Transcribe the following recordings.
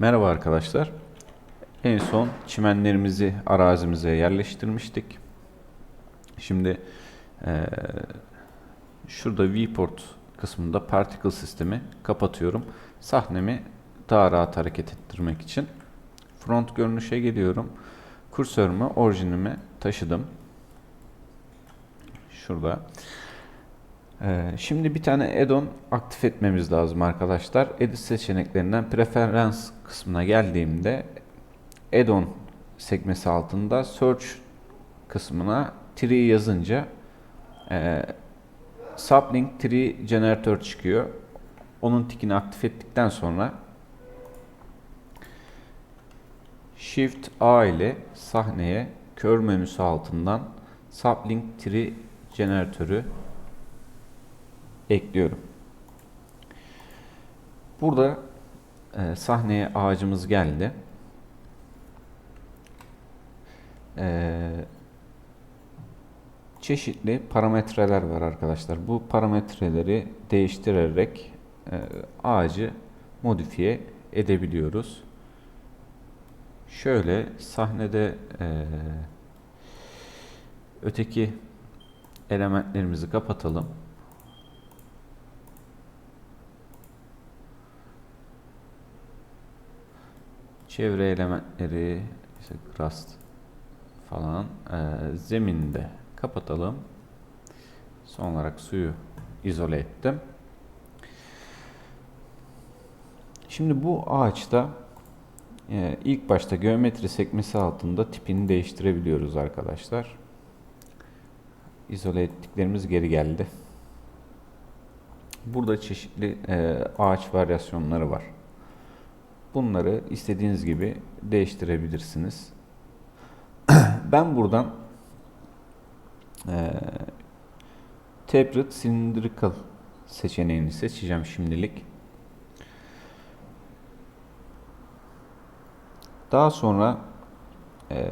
Merhaba arkadaşlar. En son çimenlerimizi arazimize yerleştirmiştik. Şimdi eee, şurada viewport kısmında particle sistemi kapatıyorum. Sahnemi daha rahat hareket ettirmek için. Front görünüşe geliyorum. Kursörümü orijinime taşıdım. Şurada. Ee, şimdi bir tane add-on aktif etmemiz lazım arkadaşlar. Edit seçeneklerinden preferans kısmına geldiğimde add-on sekmesi altında search kısmına tree yazınca e, sublink tree generator çıkıyor. Onun tikini aktif ettikten sonra Shift A ile sahneye kör menüsü altından sublink tree jeneratörü ekliyorum. Burada e, sahneye ağacımız geldi. E, çeşitli parametreler var arkadaşlar. Bu parametreleri değiştirerek e, ağacı modifiye edebiliyoruz. Şöyle sahnede e, öteki elementlerimizi kapatalım. Çevre elementleri, işte grass falan e, zeminde kapatalım. Son olarak suyu izole ettim. Şimdi bu ağaçta e, ilk başta geometri sekmesi altında tipini değiştirebiliyoruz arkadaşlar. İzole ettiklerimiz geri geldi. Burada çeşitli e, ağaç varyasyonları var. Bunları istediğiniz gibi değiştirebilirsiniz. ben buradan e, Tapered Cylindrical seçeneğini seçeceğim şimdilik. Daha sonra e,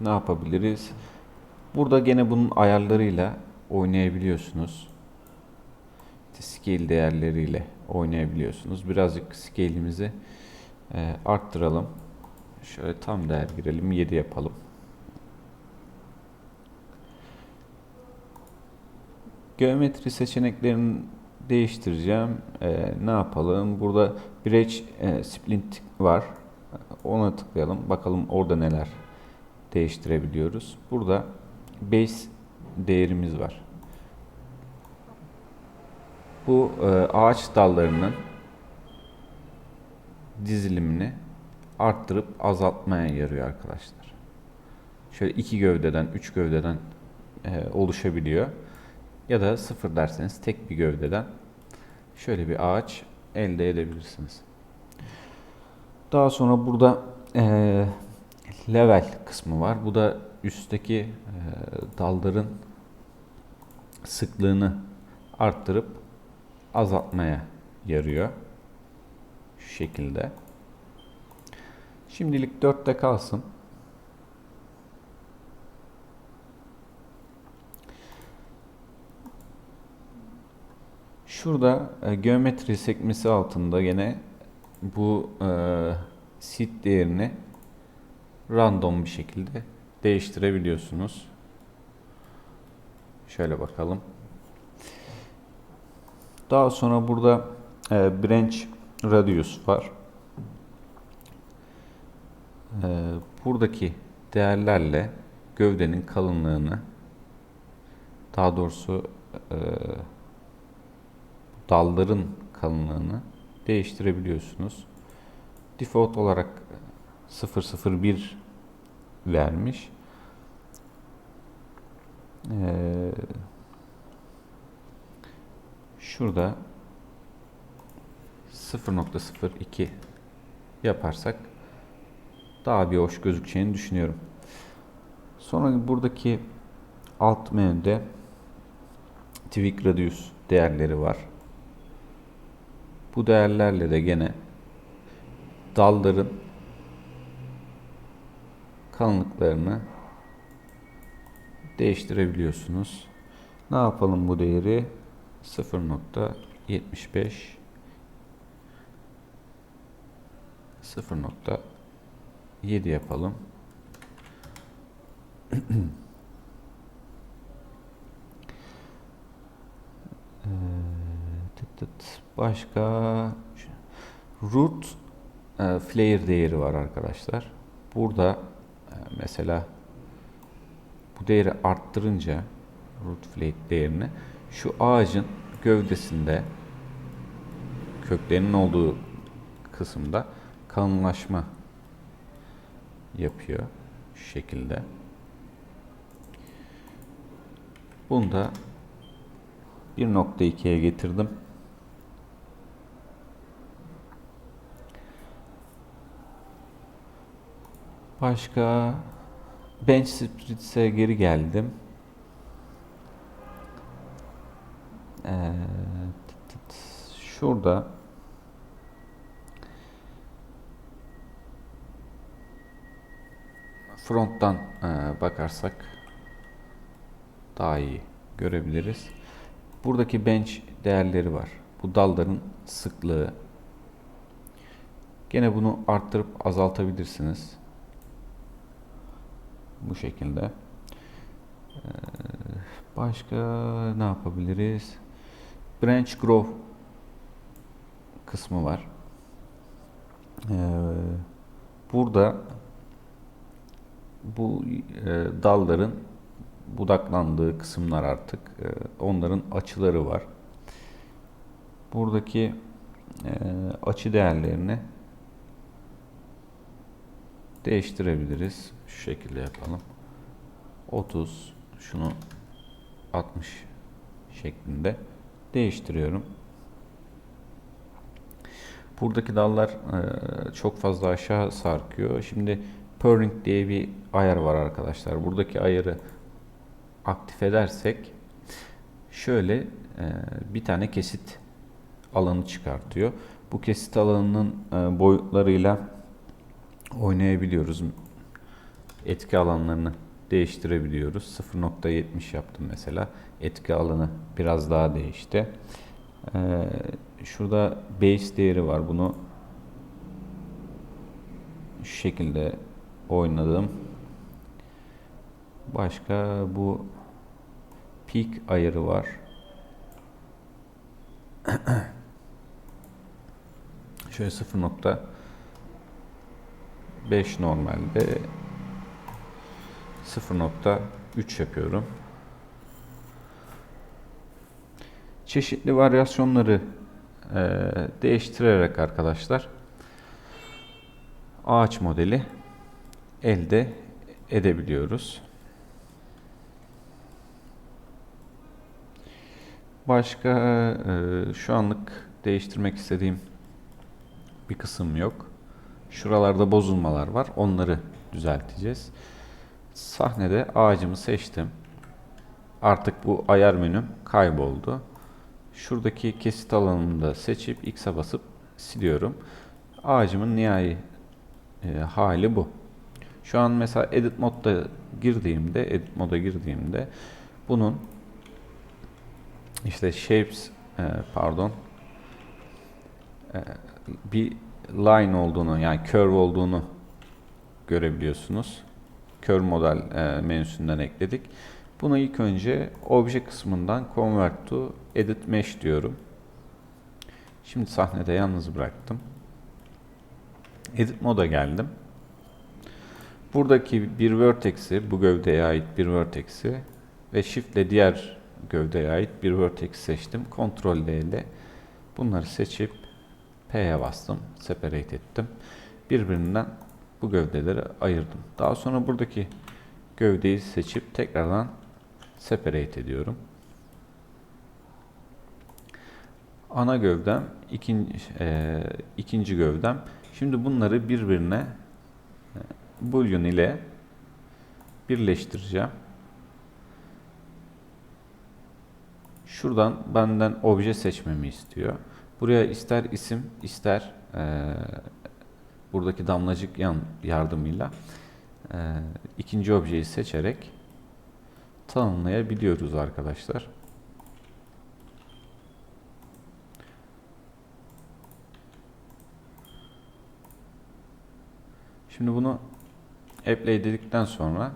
ne yapabiliriz? Burada gene bunun ayarlarıyla oynayabiliyorsunuz. İşte scale değerleriyle oynayabiliyorsunuz. Birazcık scale'imizi e, arttıralım. Şöyle tam değer girelim. 7 yapalım. Geometri seçeneklerini değiştireceğim. E, ne yapalım? Burada bridge e, splint var. Ona tıklayalım. Bakalım orada neler değiştirebiliyoruz. Burada base değerimiz var. Bu e, ağaç dallarının dizilimini arttırıp azaltmaya yarıyor arkadaşlar. Şöyle iki gövdeden, üç gövdeden e, oluşabiliyor. Ya da sıfır derseniz tek bir gövdeden şöyle bir ağaç elde edebilirsiniz. Daha sonra burada e, level kısmı var. Bu da üstteki e, dalların sıklığını arttırıp azaltmaya yarıyor. Şu şekilde. Şimdilik 4'te kalsın. Şurada e, geometri sekmesi altında yine bu e, seed değerini random bir şekilde değiştirebiliyorsunuz. Şöyle bakalım. Daha sonra burada e, branch radius var. E, buradaki değerlerle gövdenin kalınlığını daha doğrusu e, dalların kalınlığını değiştirebiliyorsunuz. Default olarak 001 vermiş. Ee, şurada 0.02 yaparsak daha bir hoş gözükeceğini düşünüyorum. Sonra buradaki alt menüde tweak radius değerleri var. Bu değerlerle de gene dalların kalınlıklarını değiştirebiliyorsunuz. Ne yapalım bu değeri? 0.75 0.7 yapalım. Ee. Başka root e, flare değeri var arkadaşlar. Burada e, mesela bu değeri arttırınca root flare değerini şu ağacın gövdesinde köklerinin olduğu kısımda kalınlaşma yapıyor şu şekilde. Bunu da 1.2'ye getirdim. Başka bench splits'e geri geldim. Ee, şurada fronttan e, bakarsak daha iyi görebiliriz. Buradaki bench değerleri var. Bu dalların sıklığı. Gene bunu arttırıp azaltabilirsiniz. Bu şekilde. Ee, Başka ne yapabiliriz? Branch Grow kısmı var. Ee, Burada bu e, dalların budaklandığı kısımlar artık e, onların açıları var. Buradaki e, açı değerlerini değiştirebiliriz. Şu şekilde yapalım. 30 şunu 60 şeklinde değiştiriyorum. Buradaki dallar e, çok fazla aşağı sarkıyor. Şimdi purring diye bir ayar var arkadaşlar. Buradaki ayarı aktif edersek şöyle e, bir tane kesit alanı çıkartıyor. Bu kesit alanının e, boyutlarıyla oynayabiliyoruz. Etki alanlarını değiştirebiliyoruz. 0.70 yaptım mesela. Etki alanı biraz daha değişti. Ee, şurada base değeri var. Bunu şu şekilde oynadım. Başka bu peak ayarı var. Şöyle 0.5 normalde 0.3 yapıyorum. Çeşitli varyasyonları e, değiştirerek arkadaşlar ağaç modeli elde edebiliyoruz. Başka e, şu anlık değiştirmek istediğim bir kısım yok. Şuralarda bozulmalar var. Onları düzelteceğiz. Sahnede ağacımı seçtim. Artık bu ayar menüm kayboldu. Şuradaki kesit alanını da seçip X'e basıp siliyorum. Ağacımın nihai e, hali bu. Şu an mesela edit modda girdiğimde, edit moda girdiğimde bunun işte shapes e, pardon e, bir line olduğunu yani curve olduğunu görebiliyorsunuz. Curve model e, menüsünden ekledik. Bunu ilk önce obje kısmından convert to edit mesh diyorum. Şimdi sahnede yalnız bıraktım. Edit moda geldim. Buradaki bir vertex'i, bu gövdeye ait bir vertex'i ve shift ile diğer gövdeye ait bir vertex seçtim. Ctrl D ile bunları seçip P'ye bastım. Separate ettim. Birbirinden bu gövdeleri ayırdım. Daha sonra buradaki gövdeyi seçip tekrardan separate ediyorum. Ana gövdem, ikinci, e, ikinci gövdem. Şimdi bunları birbirine boolean ile birleştireceğim. Şuradan benden obje seçmemi istiyor. Buraya ister isim ister e, buradaki damlacık yan yardımıyla e, ikinci objeyi seçerek tanımlayabiliyoruz arkadaşlar. Şimdi bunu apply dedikten sonra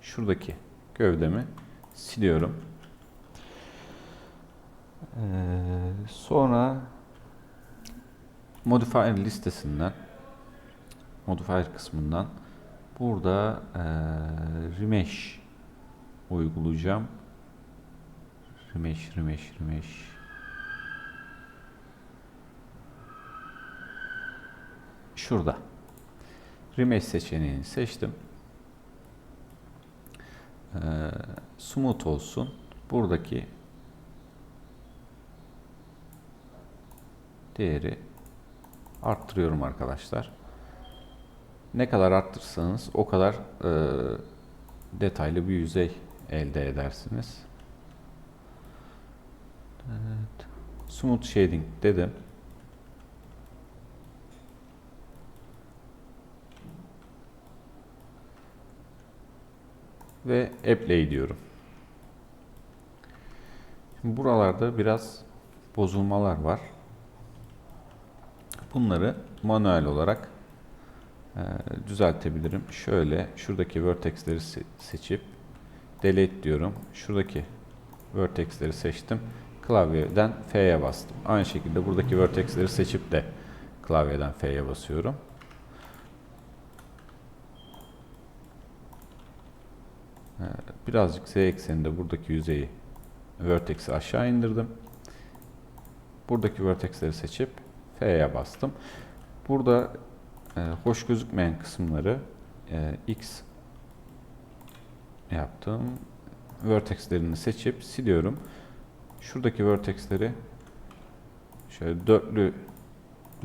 şuradaki gövdemi siliyorum. Ee, sonra modifier listesinden modifier kısmından burada ee, remesh uygulayacağım. Remesh, remesh, remesh. Şurada. Remesh seçeneğini seçtim. Ee, smooth olsun. Buradaki değeri arttırıyorum arkadaşlar. Ne kadar arttırırsanız o kadar e, detaylı bir yüzey elde edersiniz. Evet. Smooth shading dedim. Ve apply diyorum. Şimdi buralarda biraz bozulmalar var. Bunları manuel olarak e, düzeltebilirim. Şöyle şuradaki vertexleri se- seçip delete diyorum. Şuradaki vertexleri seçtim. Klavyeden F'ye bastım. Aynı şekilde buradaki vertexleri seçip de klavyeden F'ye basıyorum. Birazcık Z ekseninde buradaki yüzeyi vertex'i aşağı indirdim. Buradaki vertexleri seçip F'ye bastım. Burada e, hoş gözükmeyen kısımları e, X yaptım. Vertexlerini seçip siliyorum. Şuradaki vertexleri şöyle dörtlü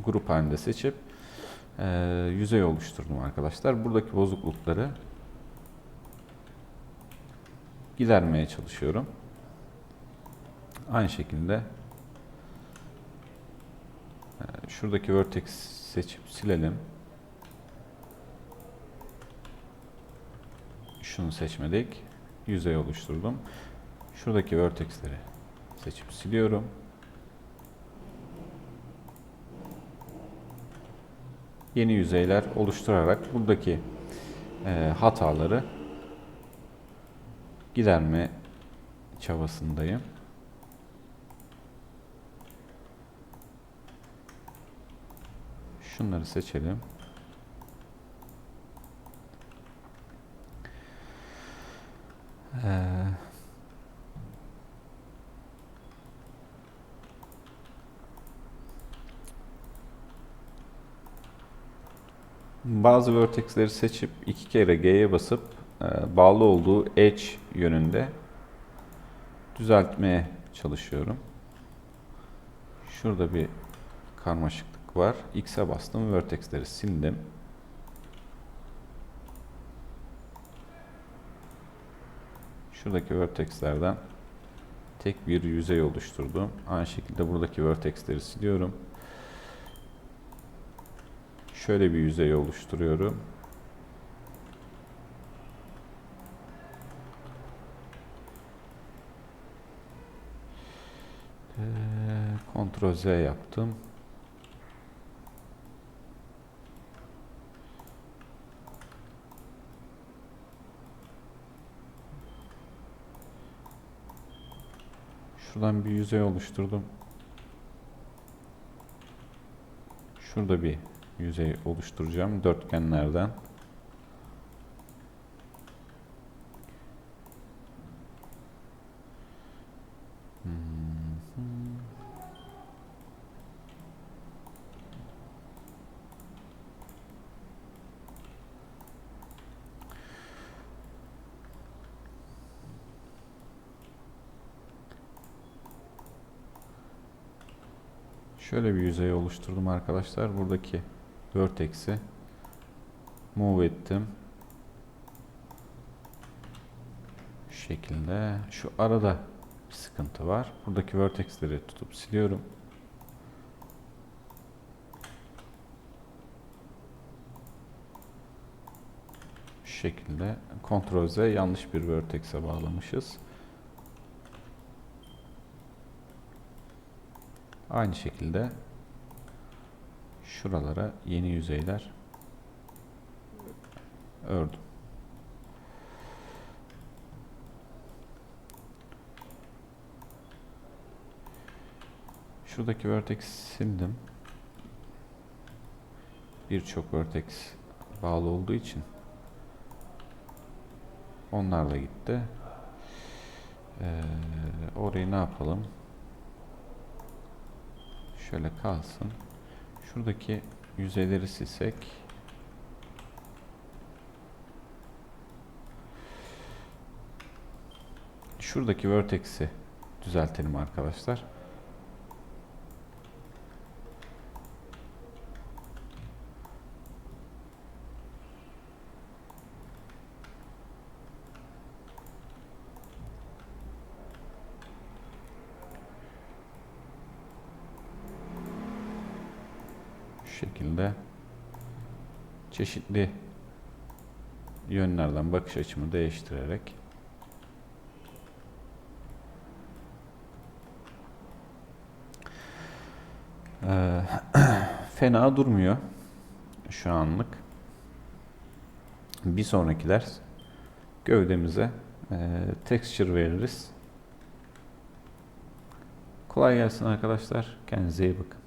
grup halinde seçip e, yüzey oluşturdum arkadaşlar. Buradaki bozuklukları gidermeye çalışıyorum. Aynı şekilde e, şuradaki vertex seçip silelim. Şunu seçmedik. Yüzey oluşturdum. Şuradaki vertexleri seçip siliyorum. Yeni yüzeyler oluşturarak buradaki e, hataları giderme çabasındayım. Şunları seçelim. Ee, bazı vertexleri seçip iki kere G'ye basıp bağlı olduğu edge yönünde düzeltmeye çalışıyorum. Şurada bir karmaşıklık var. X'e bastım, vertexleri sildim. Şuradaki vertexlerden tek bir yüzey oluşturdum. Aynı şekilde buradaki vertexleri siliyorum. Şöyle bir yüzey oluşturuyorum. Ctrl Z yaptım. Şuradan bir yüzey oluşturdum. Şurada bir yüzey oluşturacağım dörtgenlerden. Şöyle bir yüzey oluşturdum arkadaşlar. Buradaki vertex'i move ettim. Şu şekilde. Şu arada bir sıkıntı var. Buradaki vertex'leri tutup siliyorum. Şekilde. Ctrl Z yanlış bir vertex'e bağlamışız. Aynı şekilde şuralara yeni yüzeyler ördüm. Şuradaki vertex sildim. Birçok vertex bağlı olduğu için onlar da gitti. Ee, orayı ne yapalım? Şöyle kalsın. Şuradaki yüzeyleri silsek. Şuradaki vertex'i düzeltelim arkadaşlar. Şu şekilde çeşitli yönlerden bakış açımı değiştirerek Eee, fena durmuyor şu anlık. Bir sonraki ders gövdemize eee, texture veririz. Kolay gelsin arkadaşlar. Kendinize iyi bakın.